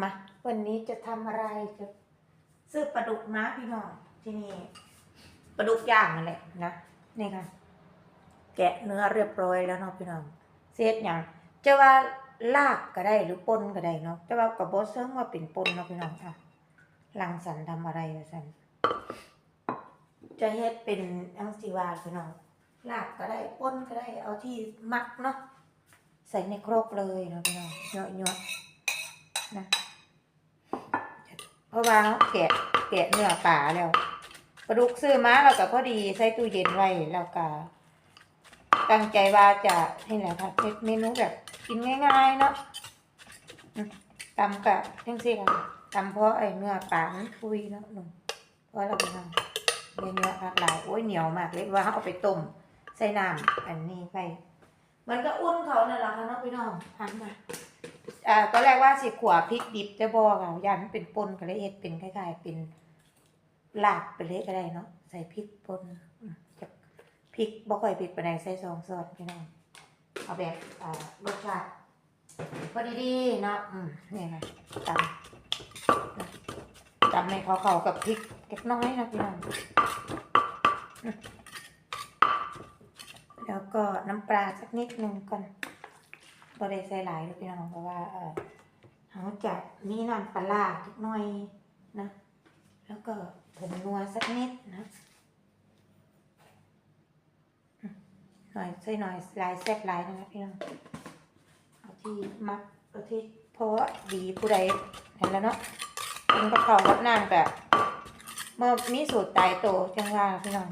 มาวันนี้จะทำอะไรจะซื้อปลาดุกมาพี่น้องที่นี่ปลาดุกย่างนั่นแหละนะนี่ค่ะ แกะเนื้อเรียบร้อยแล้วเนาะพี่น้องเสียดอย่างจะว่าลาบก็ได้หรือปนก็ได้เนาะแต่ว่ากับบอสเซิงว่าเป็นปนเนาะพี่น้องค่ะลังสันทำอะไรสันจะเฮ็ดเป็นอังสีวาพี่น้องลาบก็ได้ปนก็ได้เอาที่มักเนาะใส่ในครกเลยเนาะพี่น้องเยอะๆ นะเพราะว่าเขาแกะแกะเนื้อปลาแล้วปลาดุกซื้อมาแล้วก็พอดีใส่ตู้เย็นไว้แล้วก็ตั้งใจว่าจะนี่แหละค่ะเมนูแบบกินง่ายๆเนาะอืมตำกะทั้งสี่ค่ะตำเพราะไอ้เนื้อปลามันทุยเนาะหนุ่มเพราะเราไปทำเนื้อผักหลายโอ้ยเหนียวมากเลยว่าเอาไปต้มใส่น้ำอันนี้ไปมันก็อุ่นเขานั่นแหละค่ะเนาะพี่น้องทำมา อ่าตอนแรกว่าสิขวาพริกดิบจะบอกอะยันเป็นปนก็เลยเอ็ดเป็นคล้ายๆเป็นลาบไปเลยก็ได้เนาะใส่พริกปนอืมจะพริกบ่ค่อยพริกไปไหนใส่ซองซอสพี่น้องเอาแบบอ่ารสชาติพอดีๆเนาะอืมนี่ค่ะตำตำในเขาเขากับพริกเล็กน้อยนะพี่น้องแล้วก็น้ำปลาสักนิดนึงก่อน บ่ได้ใส่หลายเลยพี่น้องเพราะว่าเออเขาจะมีน้ำปลาร้าทุกหน่อยนะ แล้วก็ผงนัวสักนิดนะหน่อยใส่หน่อยลายแซ่บลายนะครับพี่น้องเอาที่มักเอาที่เพราะว่าดีผู้ใดเห็นแล้วเนาะกินกับข้าวกับน้ำแบบเมื่อมีสูตรตายโตจังว่าพี่น้อง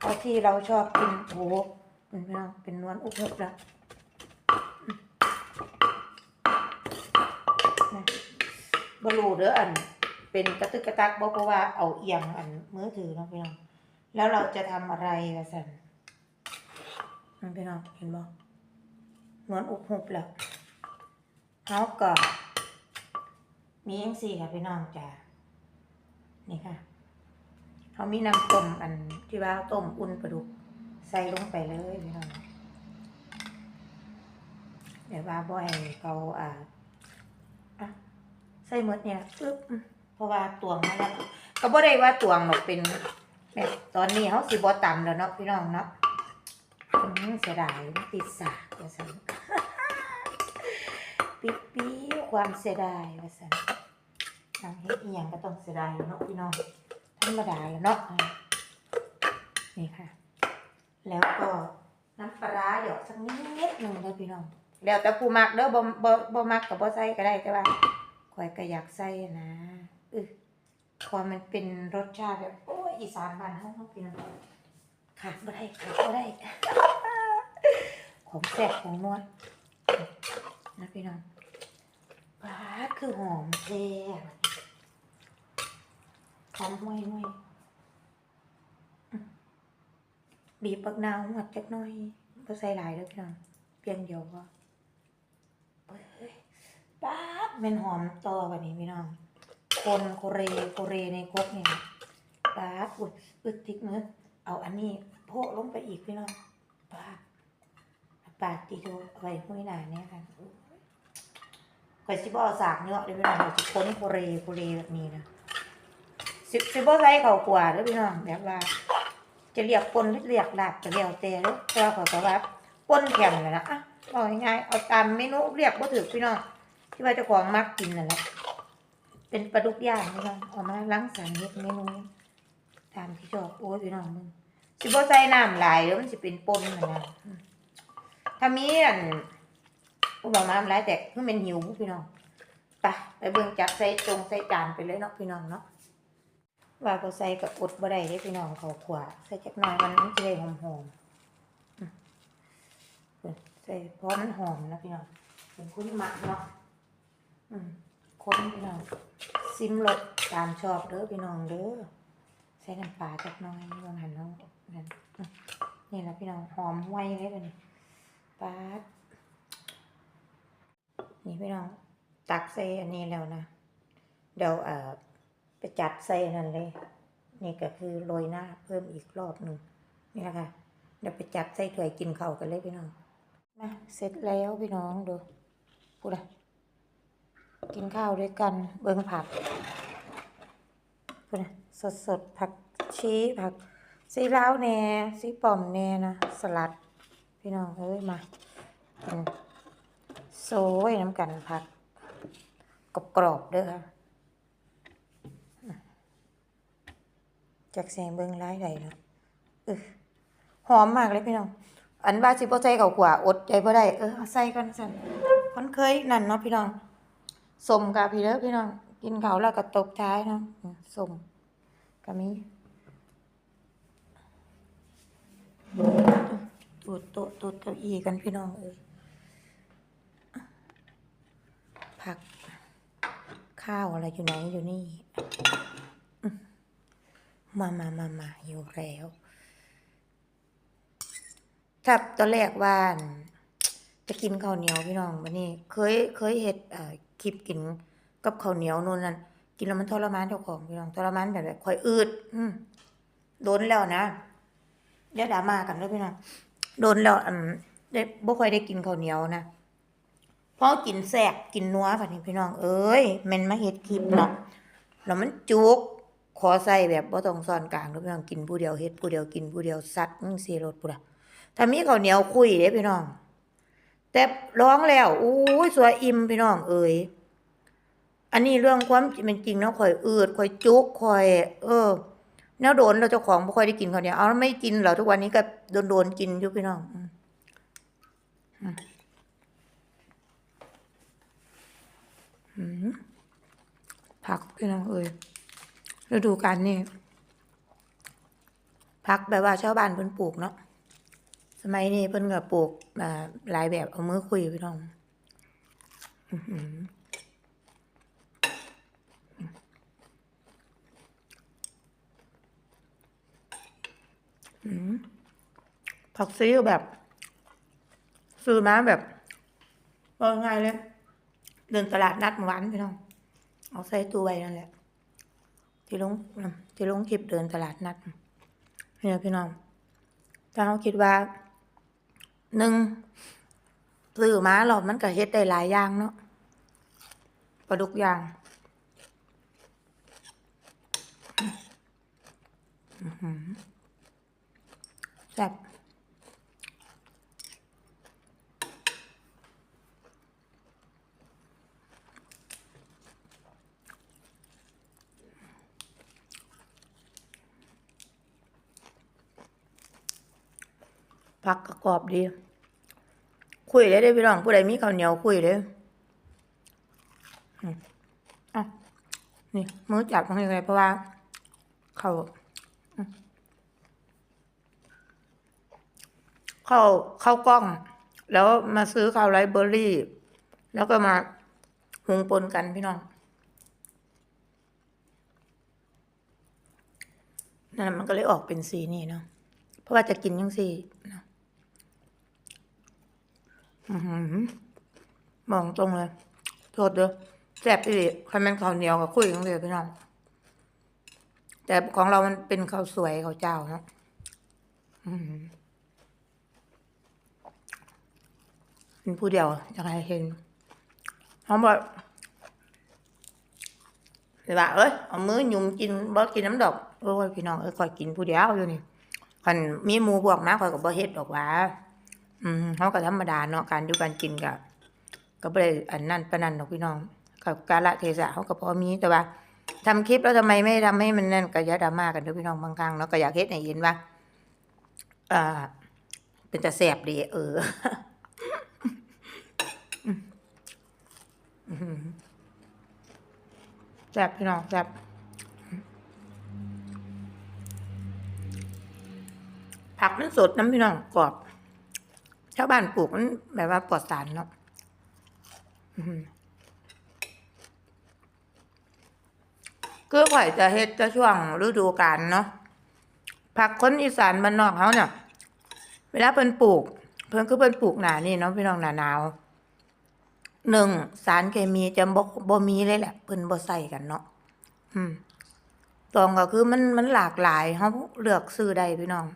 เอาที่เราชอบกินโอ้โหพี่น้องเป็นนวลอุบเบแล้ว บรูเด้ออัน เป็นกระตึกกระตักบอกเพราะว่าเอาเอียงอันมือถือเนาะพี่น้องแล้วเราจะทำอะไรละสันนั่นพี่น้องเห็นบ่นวลอุบหุบแล้วเขาก็มีเองสี่ค่ะพี่น้องจ้านี่ค่ะเขามีน้ำต้มอันที่ว่าต้มอุ่นปลาดุกใส่ลงไปเลยพี่น้องเดี๋ยวว่าบ่ให้เขาอ่าอะ ใส่หมดเนี่ยปึ๊บเพราะว่าตวงมาแล้วก็บ่ได้ว่าตวงหรอกเป็นแบบตอนนี้เขาสิบ่ตำแล้วเนาะพี่น้องเนาะเสียดายติดสากว่าซั่นปิ๊บปี้ความเสียดายว่าซั่นทางเฮ็ดอีหยังก็ต้องเสียดายเนาะพี่น้องธรรมดาแล้วเนาะนี่ค่ะ แล้วก็น้ำปลาหยอกสักนิดหนึ่งเด้พี่น้องแล้วแต่ผู้มักเด้อบ่บ่บ่มักก็บ่ใส่ก็ได้แต่ว่า ข่อยก็อยากใส่นะเออพอมันเป็นรสชาติแบบโอ้ยอีสานบ้านเฮาเนาะพี่นองขาดบ่ได้ขาดบ่ได้ ของแซ่บของนวดนะพี่น้องปลาคือหอมแท้หอมห่วยห่วยบีบปักนาวหมดจักหน่อยบ่ใส่หลายเด้อพี่น้องเพียงเดียวก็เอ้ยป๊า เป็นหอมต่อแบบนี้พี่น้อง คนโคเรโคเรในครกเนี่ยป๊าอุดอึดติกมือเอาอันนี้โพะลงไปอีกพี่น้องป๊าบปาตีโดอาไว้ห้หนาเนี่ยค่ะข่อยสิบอสากเนื้อเดี๋ยพี่น้องจะค้นโคเรโคเรแบบนี้นะสิสิบ่ใส่เขาขวาเด้อพี่น้องแบบว่า จะเรียกปนหรือเรียกลาบจะเรียกแต่เด้อแต่ว่าขอยก็ว่าปนแข็งเลยนะอะบอกง่ายๆเอาตามเมนูเรียกว่าถือพี่น้อง ที่ว่าเจ้าของมักกินนั่นแหละเป็นปลาดุกย่างน้องเอามาล้างสรรเฮ็ดเมนูตามที่ชอบโอ้ยพี่น้องมึงสิบ่ใส่น้ำหลายเดี๋ยวมันสิเป็นปนนะนะอืมถ้ามีอันพวกเราน้ำหลายแต่คือเป็นหิวพี่น้องไปไปเบิ่งจับใส่ตรงใส่จานไปเลยเนาะพี่น้องเนาะว่าก็ใส่กับอดบ่ได้เด้พี่น้องเขาขวาใส่จักหน่อยมันมันจะได้หอมๆใส่เพราะมันหอมนะพี่น้องเป็นคุ้นหมักเนาะ คนพี่น้องซิมรสตามชอบเด้อพี่น้องเด้อใส่น้ำปลาจักน้อยลองหันเนาะนั่นนี่แหละพี่น้องหอมห้วยเลยตัวนี้ปาดนี่พี่น้องตักใส่อันนี้แล้วนะเดี๋ยวเอ่อไปจัดใส่นั่นเลย นี่ก็คือโรยหน้าเพิ่มอีกรอบหนึ่งนี่แหละค่ะเดี๋ยวไปจัดใส่ถ้วยกินข้าวกันเลยพี่น้องมาเสร็จแล้วพี่น้องดูพูดอะ กินข้าวด้วยกันเบิ่งผักพุ่นะสดสดผักชีผักสีลาวแน่สีป่อมแน่นะ สลัด พี่น้องเอ้ยมาโซ่ยน้ำกันผักกรอบๆเด้อค่ะจากแสงเบิ่งร้ายใดเนาะเออหอมมากเลยพี่น้อง อันว่าสิบ่ใส่เขากว่าอดใจบ่ได้ เออใส่ก่อนสั่นคนเคยนั่นเนาะพี่น้อง สมกับพี่เด้อพี่น้องกินเขาแล้วก็ตบท้ายเนาะอืมสมก็มีตูดโต๊ะตูดเก้าอี้กันพี่น้องเอ้ยผัก ข้าวอะไรอยู่ไหนอยู่นี่ มามามามาอยู่แล้วครับตอนแรกว่านจะกินข้าวเหนียวพี่น้องวันนี้ เคยเคยเฮ็ดเอ่อ คลิปกินกับข้าวเหนียวนู่นนั่นกินแล้วมันทรมานเจ้าของพี่น้องทรมานแบบแบบค่อยอืด อืมโดนแล้วนะอย่าดราม่ากันเด้อพี่น้องโดนแล้วอืมได้บ่ค่อยได้กินข้าวเหนียวนะพอกินแซ่บกินนัวบัดนี้พี่น้องเอ้ยม่นมาเฮ็ดคลิปเนาะแล้วมันจุกขอใส่แบบบ่ต้องซ่อนกลางด้อพี่น้องกินผู้เดียวเฮ็ดผู้เดียวกินผู้เดียวซัดจังซี่รถพุ่นน่ะถ้ามีข้าวเหนียวคุยเด้พี่น้อง แต่ร้องแล้วอู้ยสวยอิ่มพี่น้องเอ่ยอันนี้เรื่องความเป็นจริงเนาะข่อยอืดข่อยจุกข่อย เออแนวโดนเราเจ้าของบ่ค่อยได้กินเขาเนี่ยเอาไม่กินเหรอทุกวันนี้ก็โดนโดนๆกินอยู่พี่น้องอืมอืมอืมผักพี่น้องเอ่ยฤดูกาลนี่ผักแบบว่าชาวบ้านเพิ่นปลูกเนาะ มัยนี้เพิ่นก็ปลูกหลายแบบเอามือคุยพี่น้องหืออื้อหือผักซีอิ๊วแบบ ซื้อมาแบบว่าง่ายเลย เดินตลาดนัดเมื่อวานพี่น้อง เอาใส่ตู้ไว้นั่นแหละ ที่ลงที่ลงคลิปเดินตลาดนัดเนี่ยพี่น้องถ้าเราคิดว่า หนึ่งซื้อมาหรอมันก็เฮ็ดได้หลายอย่างเนาะปลาดุกย่างแซ่บ ผักกกรอบดี คุยได้ได้พี่น้องผู้ใดมีข้าวเหนียวคุยเลยอะนี่มือจับตรงนี้เลยเพราะว่า เขาเข้าเข้ากล้อง แล้วมาซื้อข้าวไรเบอร์รี่ แล้วก็มาหุงปนกันพี่น้องนั่นมันก็เลยออกเป็นสีนี่เนาะเพราะว่าจะกินยังสีเนาะ มองตรงเลยโทษเด้อแซ่บอีหลีคันเป็นข้าวเหนียวกับคุยกันเลยพี่น้อง แต่ของเรามันเป็นข้าวสวยข้าวเจ้าเนาะอือเป็นผู้เดียวยากให้เห็นเขาบอกเลยว่าเอ้ยเอามือหยุ่มกินบ่กินน้ำดอกโอ้ยพี่น้องเอ้ยคอยกินผู้เดียวอยู่นี่คันมีหมูพวกมาคอยกับบ่เฮ็ดดอกว่า อืมเขาก็ธรรมดาเนาะการอยู่การกินกับก็บ่ได้อันนั้นปานนั้นดอกพี่น้องกับกาละเทศะเขาก็พอมีแต่ว่าทำคลิปแล้วทำไมไม่ทำให้มันนั่นก็อย่าดราม่ากันเด้อพี่น้องบางครั้งเนาะก็อยากเฮ็ดให้เห็นว่าอ่า เป็นแต่แสบดีเออแซบพี่น้องแซบผักมันสดน้ำพี่น้องกรอบ ชาวบ้านปลูกมันแบบว่าปลอดสารเนาะอื้อหือคือข่อยจะเฮ็ดจะช่วงฤดูกาลเนาะผักคนอีสานบ้านนอกเขาเนี่ยเวลาเพิ่นปลูก เพิ่นคือเพิ่นปลูกหนานี่เนาะพี่น้องหนาหนาวหนึ่งสารเคมีจะบ่บ่มีเลยแหละเพิ่นบ่ใส่กันเนาะอืมสองก็คือมันมันหลากหลายเฮาเลือกซื้อได้พี่น้อง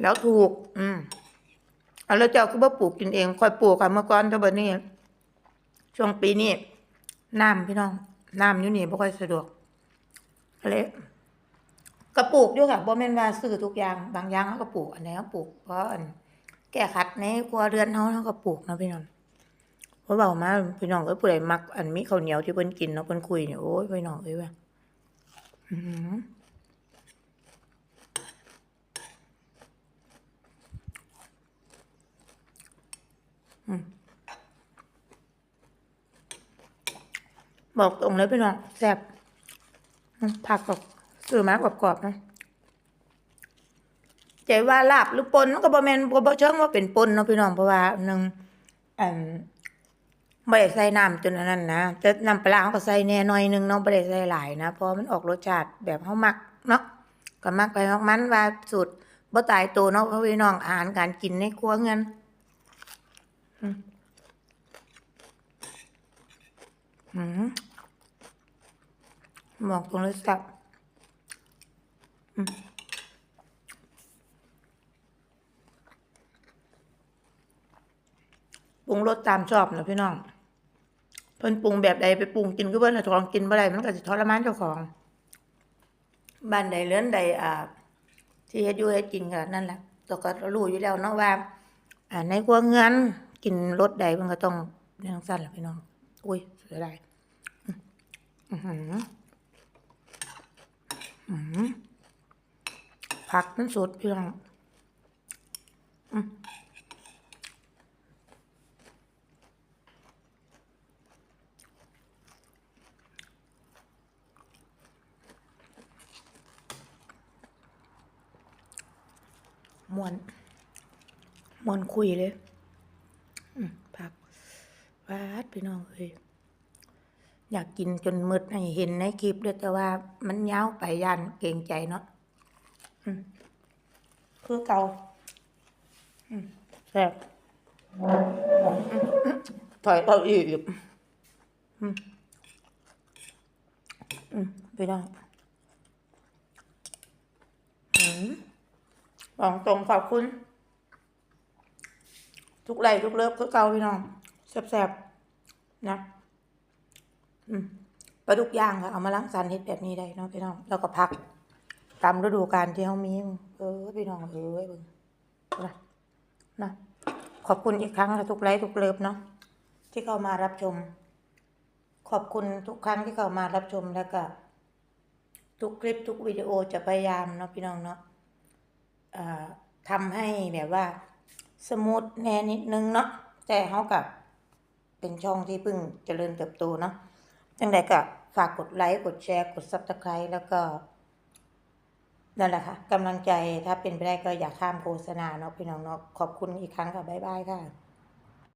แล้วถูก อืมเอาแล้วเจ้าก็บ่ปลูกกินเองค่อยปลูกกันเมื่อก่อนแต่บัดนี้ช่วงปีนี้น้ำพี่น้องน้ำอยู่นี่บ่ค่อยสะดวกเลยกระปลูกอยู่ค่ะบ่แม่นว่าซื้อทุกอย่างบางอย่างเขาก็ปลูกอันไหนเขาปลูกเพราะอันแก้ขัดในครัวเรือนเฮาเฮาก็ปลูกนะพี่น้องเพราะเว้ามาพี่น้องเอ้ยผู้ใดมัก อันมีข้าวเหนียวที่เพิ่นกินเนาะเพิ่นคุยเนี่ยโอ้ยพี่น้องเอ้ยว่าอือหืออืม บอกตรงเลยพี่น้องแซ่บผักกับซื้อมากกรอบๆนะใจว่าลาบหรือปนมันก็บ่แมนบ่บ่เชิงว่าเป็นปนเนาะพี่น้องเพราะว่าหนึ่งอันบ่ได้ใส่น้ำจนนั้นนะแต่น้ำปลาเขาก็ใส่แน่น่อยหนึงเนาะบ่ได้ใส่หลายนะเพราะมันออกรสชาติแบบเฮามักเนาะก็มักไปมักมันว่าสูตรบ่ตายตัวเนาะพราะพี่น้องอาหารการกินในครัวเงิน อืมอืมบอกตรงเลยสับปรุงรสตามชอบนะพี่น้อง เพิ่นปรุงแบบใดไปปรุงกินก็เพิ่นน่ะทองกินบ่ได้มันก็สิทรมานเจ้าของ บ้านใดเรือนใดอ่า ที่เฮ็ดอยู่เฮ็ดกินก็นั่นแหละแต่ก็รู้อยู่แล้วเนาะว่า อ่าในครัวเรือน กินรสใดมันก็ต้องอย่างสั้นล่ะพี่น้อง อุ้ยเสียดายอื้อหืออืมผักมันสดพี่น้องอืมมวนมวนคุยเลย วาดพี่น้องเอ้ยอยากกินจนมืดให้เห็นในคลิปเลยแต่ว่ามันยาวไปยันเกรงใจเนาะอืมคือเก่าแซ่บถอยเก้าอี้อีกอืมอืมพี่น้องบอกตรงขอบคุณ ทุกไลทุกเลิฟคือเก่าพี่น้อง แซ่บๆนะ อืมปลาดุกย่างค่ะเอามาล้างสันเฮ็ดแบบนี้ได้เนาะพี่น้องแล้วก็พัก ตามฤดูกาลที่เขามีเออพี่น้องเอ้ยเบิ่งนะนะขอบคุณอีกครั้งค่ะทุกไลค์ทุกเลิฟเนาะที่เข้ามารับชม ขอบคุณทุกครั้งที่เข้ามารับชมแล้วก็ทุกคลิปทุกวิดีโอจะพยายามเนาะพี่น้องเนาะทำให้แบบว่า สมูทแน่นิดนึงเนาะแต่เขากับ เป็นช่องที่เพิ่งเจริญเติบโตเนาะจังใดก็ฝากกดไลค์กดแชร์ กด Subscribe แล้วก็นั่นแหละค่ะกำลังใจถ้าเป็นไปได้ก็อย่าข้ามโฆษณาเนาะพี่น้องเนาะขอบคุณอีกครั้งค่ะ บ๊ายบายค่ะ